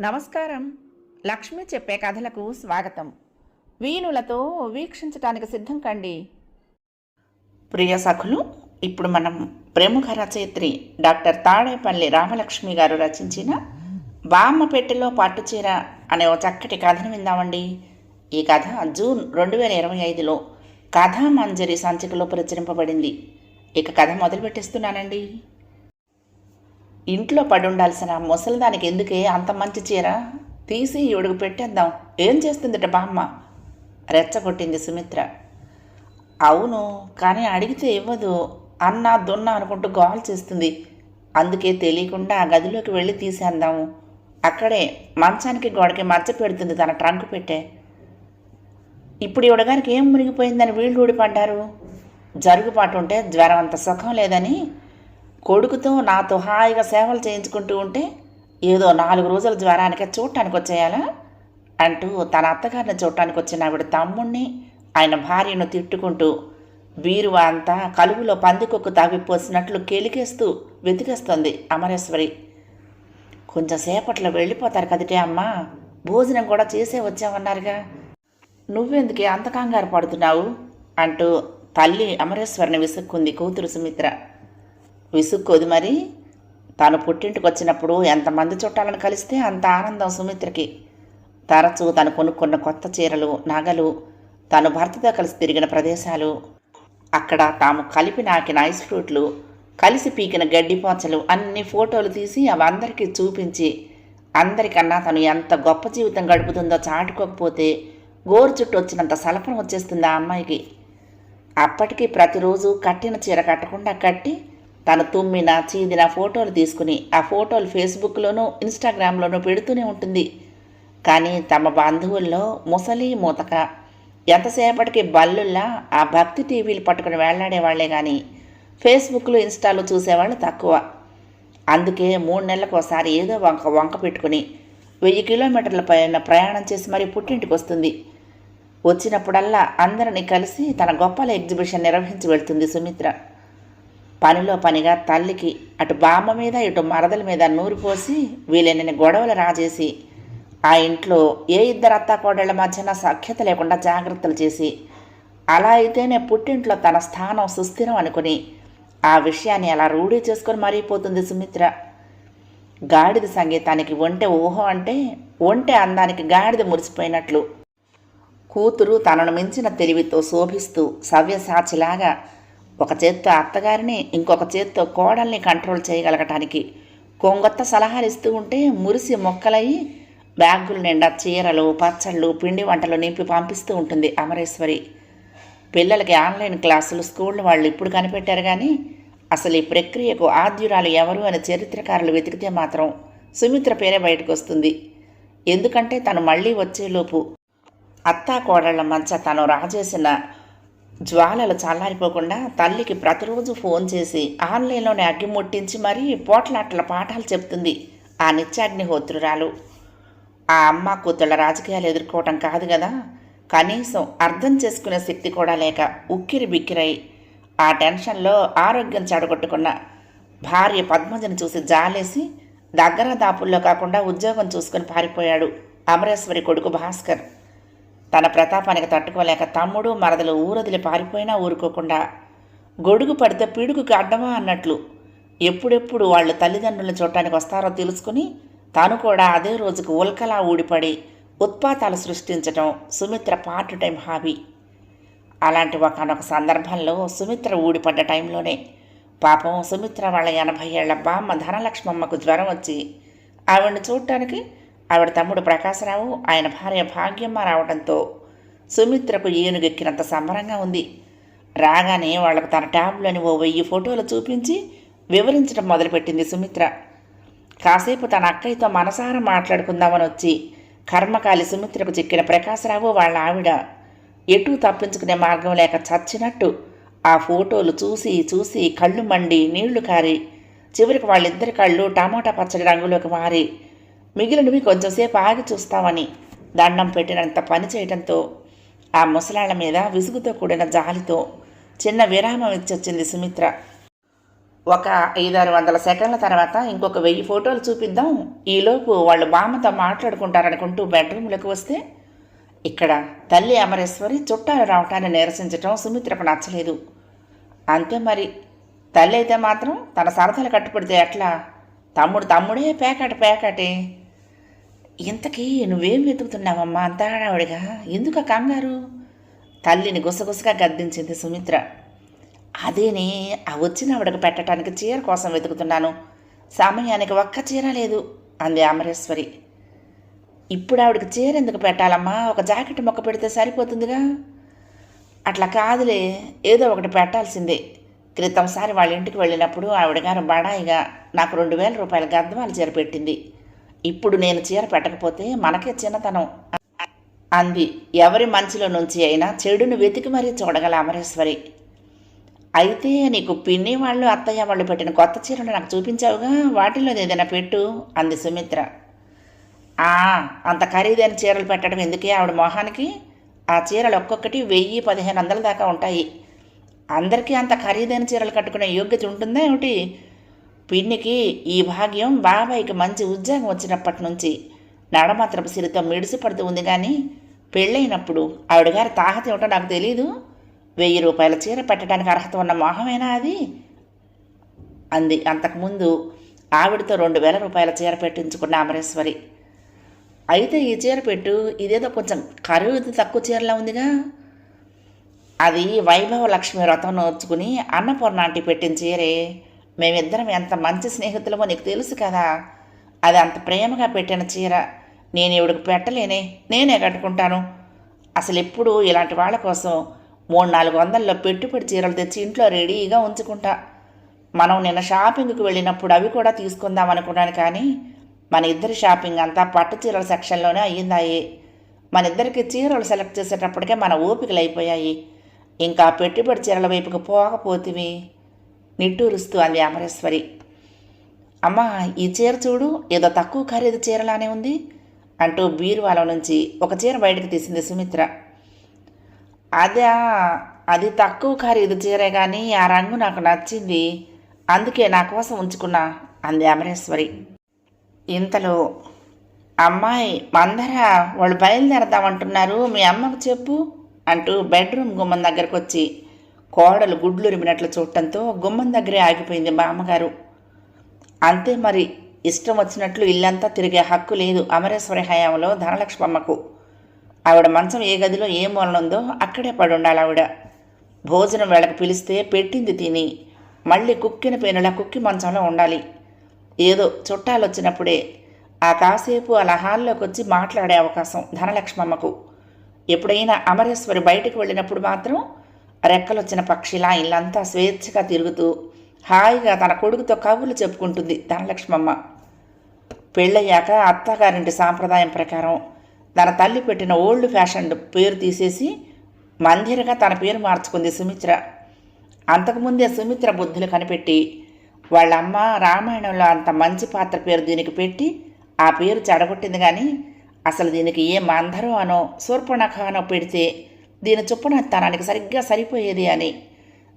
నమస్కారం. లక్ష్మి చెప్పే కథలకు స్వాగతం. వీణులతో వీక్షించటానికి సిద్ధం కండి. ప్రియ సఖులు ఇప్పుడు మనం ప్రముఖ రచయిత్రి డాక్టర్ తాడేపల్లి రామలక్ష్మి గారు రచించిన బామ్మ పెట్టెలో పట్టుచీర అనే ఒక చక్కటి కథను విందామండి. ఈ కథ జూన్ రెండు వేల ఇరవై ఐదులో కథామంజరి సంచికలో ప్రచురింపబడింది. ఇక కథ మొదలు పెట్టేస్తున్నానండి ఇంట్లో పడి ఉండాల్సిన ముసలిదానికి ఎందుకే అంత మంచి చీర? తీసి ఈవిడకు పెట్టేద్దాం. ఏం చేస్తుందిట బామ్మ? రెచ్చగొట్టింది సుమిత్ర. అవును కానీ అడిగితే ఇవ్వదు. అన్నా దున్న అనుకుంటూ గోల్ చేస్తుంది. అందుకే తెలియకుండా ఆ గదిలోకి వెళ్ళి తీసేద్దాము అక్కడే మంచానికి గోడకి మచ్చ పెడుతుంది తన ట్రంక్ పెట్టే. ఇప్పుడు ఈవిడగారికి ఏం మునిగిపోయిందని వీళ్ళు ఊడిపడ్డారు? జరుగుబాటు ఉంటే జ్వరం అంత సుఖం లేదని కొడుకుతో నాతో హాయిగా సేవలు చేయించుకుంటూ ఉంటే ఏదో నాలుగు రోజుల జ్వరానికి చూడటానికి వచ్చేయాలా? అంటూ తన అత్తగారిని చూడటానికి వచ్చిన ఆవిడ తమ్ముణ్ణి ఆయన భార్యను తిట్టుకుంటూ బీరువా అంతా కలుగులో పందికొక్కు తావిపోసినట్లు కెలికేస్తూ వెతికేస్తోంది అమరేశ్వరి. కొంచెం సేపట్లో వెళ్ళిపోతారు కదిటే అమ్మా. భోజనం కూడా చేసే వచ్చామన్నారుగా. నువ్వెందుకే అంత కంగారు పడుతున్నావు? అంటూ తల్లి అమరేశ్వరిని విసుక్కుంది కూతురు సుమిత్ర. విసుక్కోదు మరి. తాను పుట్టింటికి వచ్చినప్పుడు ఎంతమంది చుట్టాలను కలిస్తే అంత ఆనందం సుమిత్రకి. తరచూ తను కొనుక్కున్న కొత్త చీరలు నగలు తను భర్తతో కలిసి తిరిగిన ప్రదేశాలు. అక్కడ తాము కలిపి నాకిన ఐస్ ఫ్రూట్లు కలిసి పీకిన గడ్డి పోచలు అన్ని ఫోటోలు తీసి అవి అందరికీ చూపించి అందరికన్నా తను ఎంత గొప్ప జీవితం గడుపుతుందో చాటుకోకపోతే గోరు చుట్టూ వచ్చినంత సలపం వచ్చేస్తుంది ఆ అమ్మాయికి. అప్పటికి ప్రతిరోజు కట్టిన చీర కట్టకుండా కట్టి తను తుమ్మిన చీదిన ఫోటోలు తీసుకుని ఆ ఫోటోలు ఫేస్బుక్లోనూ ఇన్స్టాగ్రామ్లోనూ పెడుతూనే ఉంటుంది. కానీ తమ బంధువుల్లో ముసలి మూతక. ఎంతసేపటికి బల్లుల్లా ఆ భక్తి టీవీలు పట్టుకుని వేళ్ళాడేవాళ్ళే కానీ ఫేస్బుక్లో ఇన్స్టాలో చూసేవాళ్ళు తక్కువ. అందుకే మూడు నెలలకు ఒకసారి ఏదో వంక వంక పెట్టుకుని వెయ్యి కిలోమీటర్ల పైన ప్రయాణం చేసి మరీ పుట్టింటికి వస్తుంది. వచ్చినప్పుడల్లా అందరినీ కలిసి తన గొప్పల ఎగ్జిబిషన్ నిర్వహించి వెళ్తుంది సుమిత్ర. పనిలో పనిగా తల్లికి అటు బామ్మ మీద ఇటు మరదల మీద నూరు పోసి వీలైనన్ని గొడవలు రాజేసి ఆ ఇంట్లో ఏ ఇద్దరు అత్తాకోడళ్ళ మధ్యన సఖ్యత లేకుండా జాగ్రత్తలు చేసి అలా అయితేనే పుట్టింట్లో తన స్థానం సుస్థిరం అనుకుని ఆ విషయాన్ని అలా రూఢీ చేసుకొని మరిగిపోతుంది సుమిత్ర. గాడిద సంగీతానికి ఒంటె ఊహ అంటే ఒంటె అందానికి గాడిద మురిసిపోయినట్లు. కూతురు తనను మించిన తెలివితో శోభిస్తూ సవ్యసాచిలాగా ఒక చేత్తో అత్తగారిని ఇంకొక చేత్తో కోడల్ని కంట్రోల్ చేయగలగటానికి కొంగొత్త సలహాలు ఇస్తూ ఉంటే మురిసి మొక్కలయ్యి బ్యాగుల నిండా చీరలు పచ్చళ్ళు పిండి వంటలు నింపి పంపిస్తూ ఉంటుంది అమరేశ్వరి. పిల్లలకి ఆన్లైన్ క్లాసులు స్కూల్ వాళ్ళు ఇప్పుడు కనిపెట్టారు కానీ అసలు ఈ ప్రక్రియకు ఆద్యురాలు ఎవరు అని చరిత్రకారులు వెతికితే మాత్రం సుమిత్ర పేరే బయటకు వస్తుంది ఎందుకంటే తను మళ్ళీ వచ్చేలోపు అత్తా కోడళ్ళ మధ్య తను రాజేసిన జ్వాలలు చల్లారిపోకుండా తల్లికి ప్రతిరోజు ఫోన్ చేసి ఆన్లైన్లోనే అగ్గి ముట్టించి మరీ పోట్లాట్ల పాఠాలు చెప్తుంది ఆ నిత్యాగ్నిహోత్రురాలు. ఆ అమ్మ కూతుళ్ళ రాజకీయాలు ఎదుర్కోవటం కాదు కదా. కనీసం అర్థం చేసుకునే శక్తి కూడా లేక ఉక్కిరి బిక్కిరై ఆ టెన్షన్లో ఆరోగ్యం చెడగొట్టుకున్న భార్య పద్మజను చూసి జాలేసి దగ్గర దాపుల్లో కాకుండా ఉద్యోగం చూసుకుని పారిపోయాడు అమరేశ్వరి కొడుకు భాస్కర్. తన ప్రతాపానికి తట్టుకోలేక తమ్ముడు మరదలు ఊరదిలి పారిపోయినా ఊరుకోకుండా గొడుగు పడితే పిడుగుకి అడ్డమా అన్నట్లు ఎప్పుడెప్పుడు వాళ్ళు తల్లిదండ్రులను చూడటానికి వస్తారో తెలుసుకుని తాను కూడా అదే రోజుకు ఉల్కలా ఊడిపడి ఉత్పాతాలు సృష్టించటం సుమిత్ర పార్ట్ టైం హాబీ. అలాంటి ఒకనొక సందర్భంలో సుమిత్ర ఊడిపడ్డ టైంలోనే పాపం సుమిత్ర వాళ్ళ ఎనభై ఏళ్ళ బామ్మ ధనలక్ష్మమ్మకు జ్వరం వచ్చి ఆవిడని చూడటానికి ఆవిడ తమ్ముడు ప్రకాశరావు ఆయన భార్య భాగ్యమ్మ రావడంతో సుమిత్రకు ఏనుగెక్కినంత సంబరంగా ఉంది. రాగానే వాళ్ళకు తన ట్యాబ్లోని ఓ వెయ్యి ఫోటోలు చూపించి వివరించడం మొదలుపెట్టింది సుమిత్ర. కాసేపు తన అక్కయ్యతో మనసారా మాట్లాడుకుందామని వచ్చి కర్మకాలి సుమిత్రకు చిక్కిన ప్రకాశరావు వాళ్ళ ఆవిడ ఎటూ తప్పించుకునే మార్గం లేక చచ్చినట్టు ఆ ఫోటోలు చూసి చూసి కళ్ళు మండి నీళ్ళు కారి చివరికి వాళ్ళిద్దరి కళ్ళు టమోటా పచ్చడి రంగులోకి మారి మిగిలినవి కొంచెంసేపు ఆగి చూస్తామని దండం పెట్టినంత పని చేయడంతో ఆ ముసలాళ్ళ మీద విసుగుతో కూడిన జాలితో చిన్న విరామం ఇచ్చొచ్చింది సుమిత్ర. ఒక ఐదారు వందల సెకండ్ల తర్వాత ఇంకొక వెయ్యి ఫోటోలు చూపిద్దాం. ఈలోపు వాళ్ళు బామ్మతో మాట్లాడుకుంటారనుకుంటూ బెడ్రూమ్లోకి వస్తే ఇక్కడ తల్లి అమరేశ్వరి చుట్టాలు రావటాన్ని నిరసించటం సుమిత్రకు నచ్చలేదు. అంతే మరి తల్లి అయితే మాత్రం తన సరదాలు కట్టుపడితే ఎట్లా? తమ్ముడు తమ్ముడే పేకాట పేకాటే. ఇంతకీ నువ్వేం వెతుకుతున్నావమ్మా అంత హడావుడిగా? ఎందుకు ఆ కంగారు? తల్లిని గుసగుసగా గద్దించింది సుమిత్ర. అదేనే ఆ వచ్చిన ఆవిడకు పెట్టడానికి చీర కోసం వెతుకుతున్నాను. సమయానికి ఒక్క చీర లేదు అంది అమరేశ్వరి ఇప్పుడు ఆవిడకి చీర ఎందుకు పెట్టాలమ్మా? ఒక జాకెట్ మొక్క పెడితే సరిపోతుందిగా? అట్లా కాదులే ఏదో ఒకటి పెట్టాల్సిందే. క్రితంసారి వాళ్ళ ఇంటికి వెళ్ళినప్పుడు ఆవిడ గారు బడాయిగా నాకు రెండు వేల రూపాయల గద్వాలు చీర పెట్టింది. ఇప్పుడు నేను చీర పెట్టకపోతే మనకే చిన్నతనం. అంది. ఎవరి మనసులో నుంచి అయినా చెడును వెతికి మరీ చూడగల అమరేశ్వరి. అయితే నీకు పిన్ని వాళ్ళు అత్తయ్య వాళ్ళు పెట్టిన కొత్త చీరలు నాకు చూపించావుగా? వాటిలో ఏదైనా పెట్టు అంది సుమిత్ర. ఆ అంత ఖరీదైన చీరలు పెట్టడం ఎందుకే ఆవిడ మొహానికి? ఆ చీరలు ఒక్కొక్కటి వెయ్యి పదిహేను వందల దాకా ఉంటాయి. అందరికీ అంత ఖరీదైన చీరలు కట్టుకునే యోగ్యత ఉంటుందా ఏమిటి? పిన్నికి ఈ భాగ్యం బాబాయికి మంచి ఉద్యోగం వచ్చినప్పటి నుంచి నడమాత్రపు సిరితో మిడిసిపడుతూ ఉంది కానీ పెళ్ళైనప్పుడు ఆవిడ గారి తాహత ఏమిటో నాకు తెలీదు. వెయ్యి రూపాయల చీర పెట్టడానికి అర్హత ఉన్న మొహమేనా అది? అంది. అంతకుముందు ఆవిడతో రెండు వేల రూపాయల చీర పెట్టించుకున్న అమరేశ్వరి. అయితే ఈ చీర పెట్టు ఇదేదో కొంచెం ఖరీదు తక్కువ చీరలా ఉందిగా? అది వైభవ లక్ష్మి వ్రతం నోర్చుకుని అన్నపూర్ణ ఆంటీ పెట్టిన చీరే. మేమిద్దరం ఎంత మంచి స్నేహితులమో నీకు తెలుసు కదా. అది అంత ప్రేమగా పెట్టిన చీర నేను ఇవిడికి పెట్టలేనే నేనే కట్టుకుంటాను. అసలు ఎప్పుడు ఇలాంటి వాళ్ళ కోసం మూడు నాలుగు వందల్లో పెట్టుబడి చీరలు తెచ్చి ఇంట్లో రెడీగా ఉంచుకుంటా. మనం నిన్న షాపింగ్కి వెళ్ళినప్పుడు అవి కూడా తీసుకుందాం అనుకున్నాను కానీ మన ఇద్దరి షాపింగ్ అంతా పట్టు చీరల సెక్షన్లోనే అయ్యిందాయి. మన ఇద్దరికి చీరలు సెలెక్ట్ చేసేటప్పటికే మన ఓపికలు అయిపోయాయి. ఇంకా పెట్టుబడి చీరల వైపుకు పోకపోతివి. నిట్టూరుస్తూ అంది అమరేశ్వరి. అమ్మా ఈ చీర చూడు ఏదో తక్కువ ఖరీదు చీరలానే ఉంది అంటూ బీరువాలో నుంచి ఒక చీర బయటకు తీసింది సుమిత్ర. అదే అది తక్కువ ఖరీదు చీరే కానీ ఆ రంగు నాకు నచ్చింది అందుకే నా కోసం ఉంచుకున్నా అంది అమరేశ్వరి. ఇంతలో అమ్మాయి మందర వాళ్ళు బయలుదేరదామంటున్నారు మీ అమ్మకు చెప్పు అంటూ బెడ్రూమ్ గుమ్మం దగ్గరకు వచ్చి కోడలు గుడ్లు రిమినట్లు చూడటంతో గుమ్మం దగ్గరే ఆగిపోయింది బామ్మగారు అంతే మరి ఇష్టం వచ్చినట్లు ఇల్లంతా తిరిగే హక్కు లేదు అమరేశ్వరి హయాంలో ధనలక్ష్మమ్మకు. ఆవిడ మంచం ఏ గదిలో ఏ మూలనుందో అక్కడే పడి ఉండాలి ఆవిడ. భోజనం వేళకు పిలిస్తే పెట్టింది తిని మళ్ళీ కుక్కిన పేనులా కుక్కి మంచంలో ఉండాలి. ఏదో చుట్టాలు వచ్చినప్పుడే ఆ కాసేపు అలా హాల్లోకి వచ్చి మాట్లాడే అవకాశం ధనలక్ష్మమ్మకు. ఎప్పుడైనా అమరేశ్వరి బయటికి వెళ్ళినప్పుడు మాత్రం రెక్కలొచ్చిన పక్షిలా ఇల్లంతా స్వేచ్ఛగా తిరుగుతూ హాయిగా తన కొడుకుతో కబుర్లు చెప్పుకుంటుంది ధనలక్ష్మమ్మ. పెళ్ళయ్యాక అత్తగారింటి సాంప్రదాయం ప్రకారం తన తల్లి పెట్టిన ఓల్డ్ ఫ్యాషన్ పేరు తీసేసి మందిరగా తన పేరు మార్చుకుంది సుమిత్ర. అంతకుముందే సుమిత్ర బుద్ధులు కనిపెట్టి వాళ్ళమ్మ రామాయణంలో అంత మంచి పాత్ర పేరు దీనికి పెట్టి ఆ పేరు చెడగొట్టింది కానీ అసలు దీనికి ఏ మందరో అనో శూర్పణఖ అనో పెడితే దీని చొప్పున తనానికి సరిగ్గా సరిపోయేది అని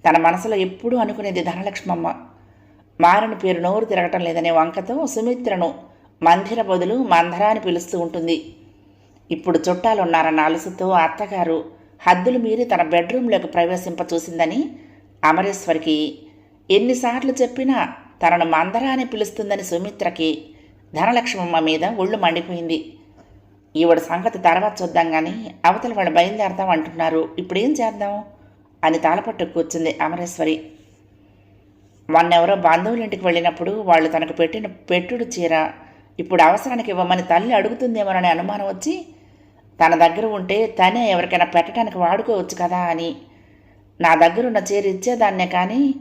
తన మనసులో ఎప్పుడూ అనుకునేది ధనలక్ష్మమ్మ. మారిన పేరు నోరు తిరగటం లేదనే వంకతో సుమిత్రను మందిర బదులు మందరా అని పిలుస్తూ ఉంటుంది. ఇప్పుడు చుట్టాలున్నారన్న అలసుతో అత్తగారు హద్దులు మీరి తన బెడ్రూమ్లోకి ప్రవేశింప చూసిందని అమరేశ్వరికి ఎన్నిసార్లు చెప్పినా తనను మందరా అని పిలుస్తుందని సుమిత్రకి ధనలక్ష్మమ్మ మీద ఒళ్ళు మండిపోయింది. ఈవిడ సంగతి తర్వాత చూద్దాం కానీ అవతల వాళ్ళు బయలుదేరదాం అంటున్నారు. ఇప్పుడేం చేద్దాం? అని తాళపట్టు కూర్చుంది అమరేశ్వరి. మొన్నెవరో బాంధవుల ఇంటికి వెళ్ళినప్పుడు వాళ్ళు తనకు పెట్టిన పెట్టుడు చీర ఇప్పుడు అవసరానికి ఇవ్వమని తల్లి అడుగుతుందేమోనని అనుమానం వచ్చి తన దగ్గర ఉంటే తనే ఎవరికైనా పెట్టడానికి వాడుకోవచ్చు కదా అని. నా దగ్గరున్న చీర ఇచ్చేదాన్నే కానీ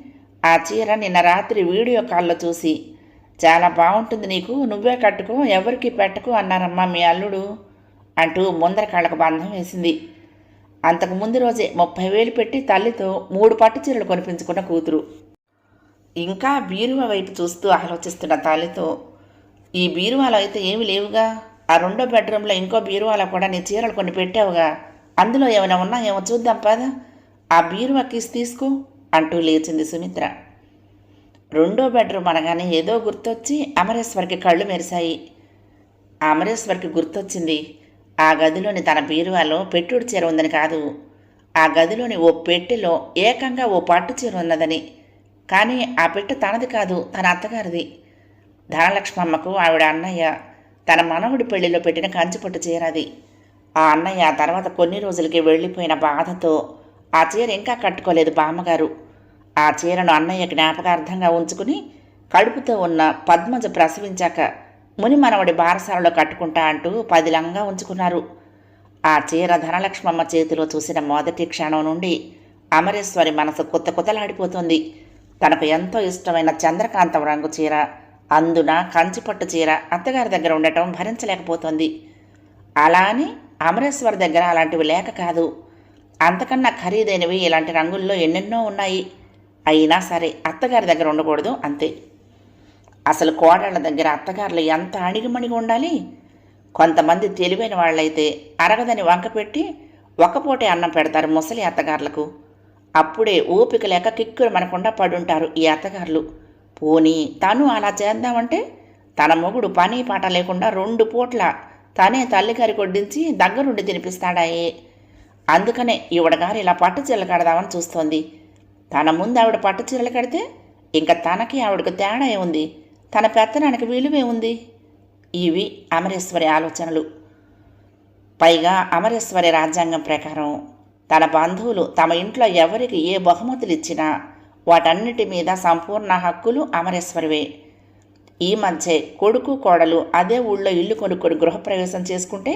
ఆ చీర నిన్న రాత్రి వీడియో కాల్లో చూసి చాలా బాగుంటుంది నీకు నువ్వే కట్టుకో ఎవరికి పెట్టకు అన్నారమ్మా మీ అల్లుడు అంటూ ముందర కాళ్ళకు బంధం వేసింది. అంతకు ముందు రోజే ముప్పై వేలు పెట్టి తల్లితో మూడు పట్టు చీరలు కొనిపించుకున్న కూతురు. ఇంకా బీరువా వైపు చూస్తూ ఆలోచిస్తున్న తల్లితో ఈ బీరువాలో అయితే ఏమి లేవుగా? ఆ రెండో బెడ్రూమ్లో ఇంకో బీరువాలో కూడా నీ చీరలు కొన్ని పెట్టావుగా? అందులో ఏమైనా ఉన్నా ఏమో చూద్దాం పదా. ఆ బీరువా కీస్ తీసుకో అంటూ లేచింది సుమిత్ర. రెండో బెడ్రూమ్ అనగానే ఏదో గుర్తొచ్చి అమరేశ్వర్కి కళ్ళు మెరిశాయి. అమరేశ్వర్కి గుర్తొచ్చింది ఆ గదిలోని తన బీరువాలో పెట్టుడు చీర ఉందని కాదు. ఆ గదిలోని ఓ పెట్టెలో ఏకంగా ఓ పట్టు చీర ఉన్నదని. కానీ ఆ పెట్టె తనది కాదు తన అత్తగారిది. ధనలక్ష్మమ్మకు ఆవిడ అన్నయ్య తన మనవడి పెళ్ళిలో పెట్టిన కంచిపట్టు చీర అది ఆ అన్నయ్య తర్వాత కొన్ని రోజులకి వెళ్ళిపోయిన బాధతో ఆ చీర ఇంకా కట్టుకోలేదు బామ్మగారు. ఆ చీరను అన్నయ్య జ్ఞాపకార్థంగా ఉంచుకుని కడుపుతో ఉన్న పద్మజ ప్రసవించాక ముని మనవడి బారసాలలో కట్టుకుంటా అంటూ పదిలంగా ఉంచుకున్నారు. ఆ చీర ధనలక్ష్మమ్మ చేతిలో చూసిన మొదటి క్షణం నుండి అమరేశ్వరి మనసు కొత్త కొత్తలాడిపోతుంది. తనకు ఎంతో ఇష్టమైన చంద్రకాంతం రంగు చీర అందున కంచిపట్టు చీర అత్తగారి దగ్గర ఉండటం భరించలేకపోతుంది. అలా అని అమరేశ్వర్ దగ్గర అలాంటివి లేక కాదు. అంతకన్నా ఖరీదైనవి ఇలాంటి రంగుల్లో ఎన్నెన్నో ఉన్నాయి. అయినా సరే అత్తగారి దగ్గర ఉండకూడదు అంతే. అసలు కోడళ్ళ దగ్గర అత్తగారులు ఎంత అణిగిమణిగి ఉండాలి? కొంతమంది తెలివైన వాళ్ళైతే అరగదని వంక పెట్టి ఒక్కపోటే అన్నం పెడతారు ముసలి అత్తగారులకు. అప్పుడే ఓపిక లేక కిక్కురు మనకుండా పడుంటారు ఈ అత్తగారులు. పోనీ తను అలా చేద్దామంటే తన మొగుడు పని పాట లేకుండా రెండు పూట్ల తనే తల్లిగారి కొడ్డించి దగ్గరుండి తినిపిస్తాడాయే. అందుకనే ఈవిడగారు ఇలా పట్టు చీరలు కడదామని చూస్తోంది. తన ముందు ఆవిడ పట్టు చీరలు కడితే ఇంకా తనకి ఆవిడకు తేడా ఏముంది? తన పెత్తనానికి విలువే ఉంది? ఇవి అమరేశ్వరి ఆలోచనలు. పైగా అమరేశ్వరి రాజ్యాంగం ప్రకారం తన బంధువులు తమ ఇంట్లో ఎవరికి ఏ బహుమతులు ఇచ్చినా వాటన్నిటి మీద సంపూర్ణ హక్కులు అమరేశ్వరివే. ఈ మధ్య కొడుకు కోడలు అదే ఊళ్ళో ఇల్లు కొనుక్కొని గృహప్రవేశం చేసుకుంటే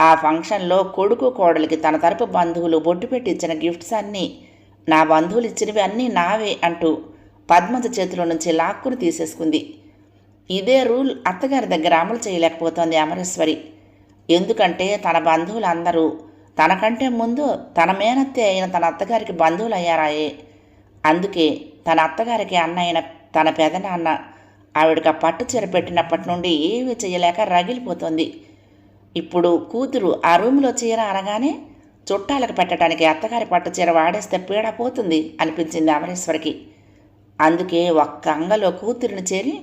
ఆ ఫంక్షన్లో కొడుకు కోడలికి తన తరపు బంధువులు బొట్టు పెట్టించిన గిఫ్ట్స్ అన్నీ నా బంధువులు ఇచ్చినవి అన్నీ నావే అంటూ పద్మజ చేతిలో నుంచి లాక్కుని తీసేసుకుంది. ఇదే రూల్ అత్తగారి దగ్గర అమలు చేయలేకపోతోంది అమరేశ్వరి. ఎందుకంటే తన బంధువులందరూ తనకంటే ముందు తన మేనత్తే అయిన తన అత్తగారికి బంధువులు అయ్యారాయే అందుకే తన అత్తగారికి అన్న అయిన తన పెదనాన్న ఆవిడకి పట్టు చీర పెట్టినప్పటి నుండి ఏమీ చేయలేక రగిలిపోతుంది. ఇప్పుడు కూతురు ఆ రూమ్లో చీర అనగానే చుట్టాలకు పెట్టడానికి అత్తగారి పట్టు చీర వాడేస్తే పీడ పోతుంది అనిపించింది అమరేశ్వరికి. అందుకే ఒక్క అంగలో కూతురిని చేరి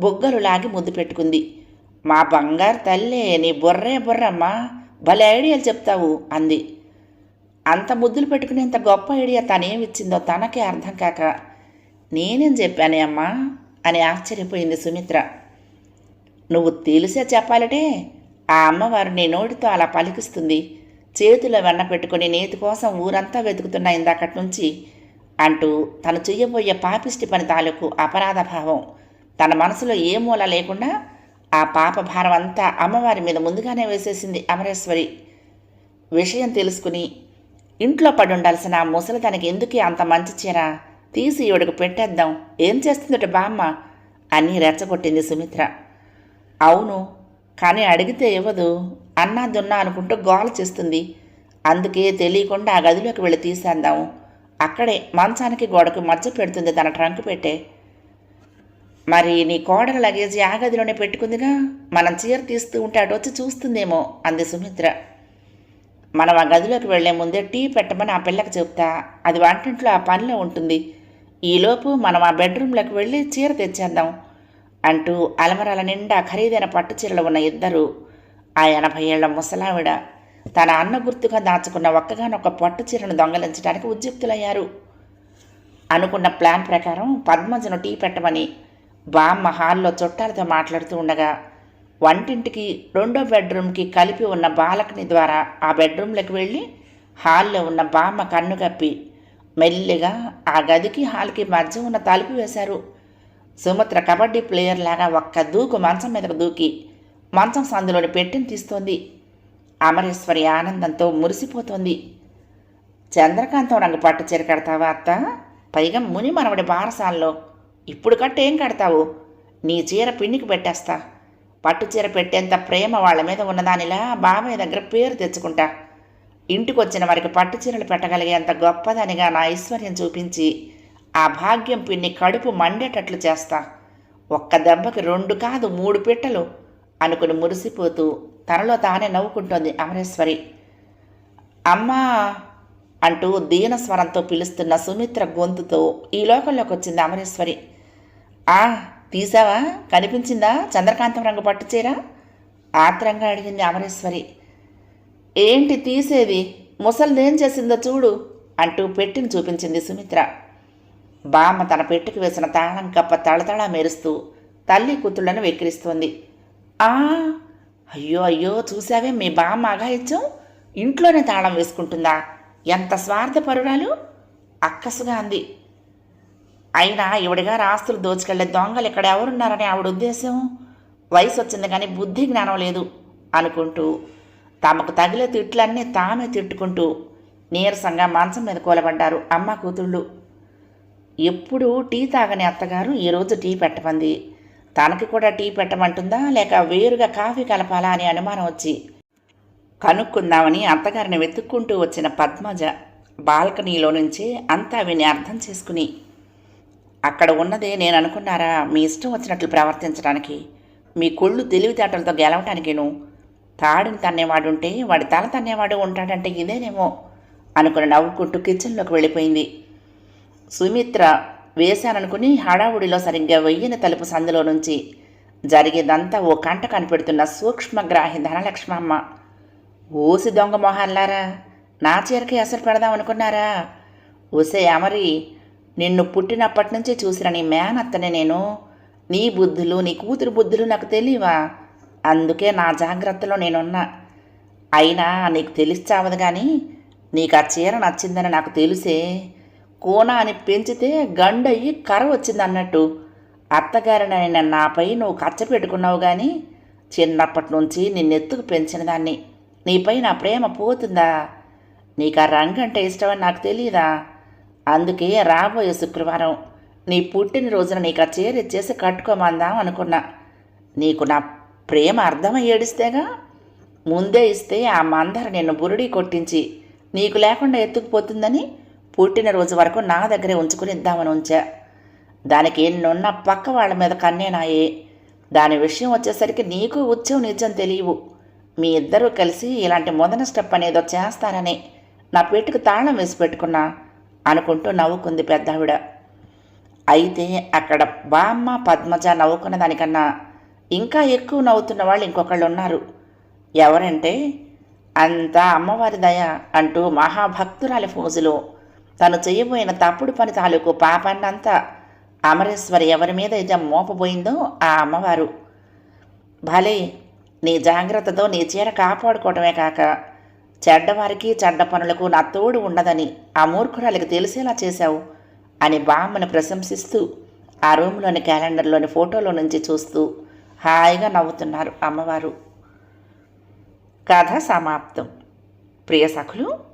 బొగ్గలు లాగి ముద్దు పెట్టుకుంది. మా బంగారు తల్లే నీ బుర్రే బుర్రమ్మా భలే ఐడియాలు చెప్తావు అంది. అంత ముద్దులు పెట్టుకునేంత గొప్ప ఐడియా తనేమిచ్చిందో తనకే అర్థం కాక నేనేం చెప్పానే అమ్మా అని ఆశ్చర్యపోయింది సుమిత్ర. నువ్వు తెలిసే చెప్పాలటే ఆ అమ్మవారు నీ నోటితో అలా పలికిస్తుంది. చేతిలో వెన్న పెట్టుకుని నేతి కోసం ఊరంతా వెతుకుతున్నా ఇందాకటి నుంచి అంటూ తను చెయ్యబోయే పాపిష్టి పని తాలూకు అపరాధ భావం. తన మనసులో ఏ మూల లేకుండా ఆ పాప భారం అంతా అమ్మవారి మీద ముందుగానే వేసేసింది అమరేశ్వరి. విషయం తెలుసుకుని ఇంట్లో పడి ఉండాల్సిన ఆ ముసలి తనకి ఎందుకే అంత మంచి చీర తీసి ఈవిడకు పెట్టేద్దాం? ఏం చేస్తుందట బామ్మ? అని రెచ్చగొట్టింది సుమిత్ర. అవును కానీ అడిగితే ఇవ్వదు. అన్నా దున్నా అనుకుంటూ గోల చేస్తుంది. అందుకే తెలియకుండా ఆ గదిలోకి వెళ్ళి తీసేద్దాం. అక్కడే మంచానికి గోడకు మచ్చ పెడుతుంది తన ట్రంక్ పెట్టే. మరి నీ కోడల లగేజ్ ఆ గదిలోనే పెట్టుకుందిగా? మనం చీర తీస్తూ ఉంటే అటు వచ్చి చూస్తుందేమో అంది సుమిత్ర. మనం ఆ గదిలోకి వెళ్ళే ముందే టీ పెట్టమని ఆ పిల్లకి చెప్తా. అది వంటింట్లో ఆ పనిలో ఉంటుంది. ఈలోపు మనం ఆ బెడ్రూమ్లోకి వెళ్ళి చీర తెచ్చేద్దాం. అంటూ అలమరాల నిండా ఖరీదైన పట్టు చీరలు ఉన్న ఇద్దరు ఆ ఎనభై ఏళ్ళ ముసలావిడ తన అన్న గుర్తుగా దాచుకున్న ఒక్కగానొక్క పట్టు చీరను దొంగలించడానికి ఉద్యుక్తులయ్యారు. అనుకున్న ప్లాన్ ప్రకారం పద్మజను టీ పెట్టమని బామ్మ హాల్లో చుట్టాలతో మాట్లాడుతూ ఉండగా వంటింటికి రెండో బెడ్రూమ్కి కలిపి ఉన్న బాలకని ద్వారా ఆ బెడ్రూమ్లోకి వెళ్ళి హాల్లో ఉన్న బామ్మ కన్ను కప్పి మెల్లిగా ఆ గదికి హాల్కి మధ్య ఉన్న తలుపు వేశారు. సుమిత్ర కబడ్డీ ప్లేయర్ లాగా ఒక్క దూకు మంచం మీదకు దూకి మంచం సందులోని పెట్టిని తీస్తోంది. అమరేశ్వరి ఆనందంతో మురిసిపోతోంది. చంద్రకాంతం రంగు పట్టు చీర కడతావా అత్త? పైగా ముని మనవడి బారసాల్లో. ఇప్పుడు కట్టు ఏం కడతావు? నీ చీర పిన్నికి పెట్టేస్తా. పట్టు చీర పెట్టేంత ప్రేమ వాళ్ళ మీద ఉన్నదానిలా బాబాయ్ దగ్గర పేరు తెచ్చుకుంటా. ఇంటికి వచ్చిన వారికి పట్టు చీరలు పెట్టగలిగేంత గొప్పదానిగా నా ఐశ్వర్యం చూపించి ఆ భాగ్యం పిన్ని కడుపు మండేటట్లు చేస్తా. ఒక్క దెబ్బకి రెండు కాదు మూడు పిట్టలు అనుకుని మురిసిపోతూ తనలో తానే నవ్వుకుంటోంది అమరేశ్వరి. అమ్మా! అంటూ దీనస్వరంతో పిలుస్తున్న సుమిత్ర గొంతుతో ఈ లోకంలోకి వచ్చింది అమరేశ్వరి. ఆ తీసావా కనిపించిందా? చంద్రకాంతం రంగు పట్టు చీర? ఆత్రంగా అడిగింది అమరేశ్వరి. ఏంటి తీసేది? ముసలిదేం చేసిందో చూడు అంటూ పెట్టిని చూపించింది సుమిత్ర. బామ్మ తన పెట్టుకు వేసిన తాళం కప్ప తళతళ మెరుస్తూ తల్లి కూతుళ్ళను వెక్కిరిస్తోంది. ఆ అయ్యో అయ్యో చూసావే మీ బామ్మ అఘాయిత్యం? ఇంట్లోనే తాళం వేసుకుంటుందా? ఎంత స్వార్థపరురాలు? అక్కసుగా అంది. అయినా ఈవిడిగా రాస్తులు దోచుకెళ్ళే దొంగలు ఇక్కడ ఎవరున్నారని ఆవిడ ఉద్దేశం? వయసు వచ్చింది కానీ బుద్ధి జ్ఞానం లేదు అనుకుంటూ తమకు తగిలే తిట్లన్నీ తామే తిట్టుకుంటూ నీరసంగా మంచం మీద కూలబడ్డారు అమ్మ కూతుళ్ళు. ఎప్పుడు టీ తాగని అత్తగారు ఈరోజు టీ పెట్టమంది. తనకి కూడా టీ పెట్టమంటుందా? లేక వేరుగా కాఫీ కలపాలా అని అనుమానం వచ్చి కనుక్కుందామని అత్తగారిని వెతుక్కుంటూ వచ్చిన పద్మజ బాల్కనీలో నుంచే అంతా విని అర్థం చేసుకుని అక్కడ ఉన్నదే నేను అనుకున్నారా? మీ ఇష్టం వచ్చినట్లు ప్రవర్తించడానికి మీ కొళ్ళు తెలివితేటలతో గెలవటానికేను? తాడిని తన్నేవాడుంటే వాడి తల తన్నేవాడు ఉంటాడంటే ఇదేనేమో అనుకుని నవ్వుకుంటూ కిచెన్లోకి వెళ్ళిపోయింది. సుమిత్ర వేశాననుకుని హడావుడిలో సరిగ్గా వెయ్యిన తలుపు సందులో నుంచి జరిగేదంతా ఓ కంట కనిపెడుతున్న సూక్ష్మగ్రాహి ధనలక్ష్మమ్మ. ఊసి దొంగ మొహాల్లారా నా చీరకి అసలు పెడదాం అనుకున్నారా ఊసే అమరి నిన్ను పుట్టినప్పటి నుంచి చూసిన నీ మేనత్తనే నేను. నీ బుద్ధులు నీ కూతురు బుద్ధులు నాకు తెలియవా? అందుకే నా జాగ్రత్తలో నేనున్నా. అయినా నీకు తెలిసావదు కానీ నీకు ఆ చీర నచ్చిందని నాకు తెలుసే. కోణాన్ని అని పెంచితే గండయ్యి కర వచ్చింది అన్నట్టు అత్తగారినైన నాపై నువ్వు కచ్చ పెట్టుకున్నావు కానీ చిన్నప్పటి నుంచి నిన్నెత్తుకు పెంచిన దాన్ని నీపై నా ప్రేమ పోతుందా? నీకు ఆ రంగు అంటే ఇష్టమని నాకు తెలియదా అందుకే రాబోయే శుక్రవారం నీ పుట్టినరోజున నీకు ఆ చీర ఇచ్చేసి కట్టుకోమందాం అనుకున్నా. నీకు నా ప్రేమ అర్థమై ఏడిస్తేగా? ముందే ఇస్తే ఆ మందర నిన్ను బురుడి కొట్టించి నీకు లేకుండా ఎత్తుకుపోతుందని పుట్టినరోజు వరకు నా దగ్గరే ఉంచుకుని ఇద్దామని ఉంచా. దానికి ఎన్నున్న పక్క వాళ్ళ మీద కన్నేనాయే దాని విషయం వచ్చేసరికి నీకు ఉత్సవం నిజం తెలియవు. మీ ఇద్దరూ కలిసి ఇలాంటి మొదన స్టెప్ అనేదో చేస్తారని నా పెట్టుకు తాళం వేసి పెట్టుకున్నా అనుకుంటూ నవ్వుకుంది పెద్దావిడ. అయితే అక్కడ బామ్మ పద్మజ నవ్వుకున్న దానికన్నా ఇంకా ఎక్కువ నవ్వుతున్న వాళ్ళు ఇంకొకళ్ళు ఉన్నారు. ఎవరంటే అంతా అమ్మవారి దయ అంటూ మహాభక్తురాలి ఫోజులో తను చేయబోయిన తప్పుడు పని తాలూకు పాపాన్నంతా అమరేశ్వరి ఎవరి మీద అయితే మోపబోయిందో ఆ అమ్మవారు. భలే నీ జాగ్రత్తతో నీ చీర కాపాడుకోవటమే కాక చెడ్డవారికి చెడ్డ పనులకు నా తోడు ఉండదని ఆ మూర్ఖురాలికి తెలిసేలా చేశావు అని బామ్మను ప్రశంసిస్తూ ఆ రూమ్లోని క్యాలెండర్లోని ఫోటోలో నుంచి చూస్తూ హాయిగా నవ్వుతున్నారు అమ్మవారు. కథ సమాప్తం. ప్రియ సఖులు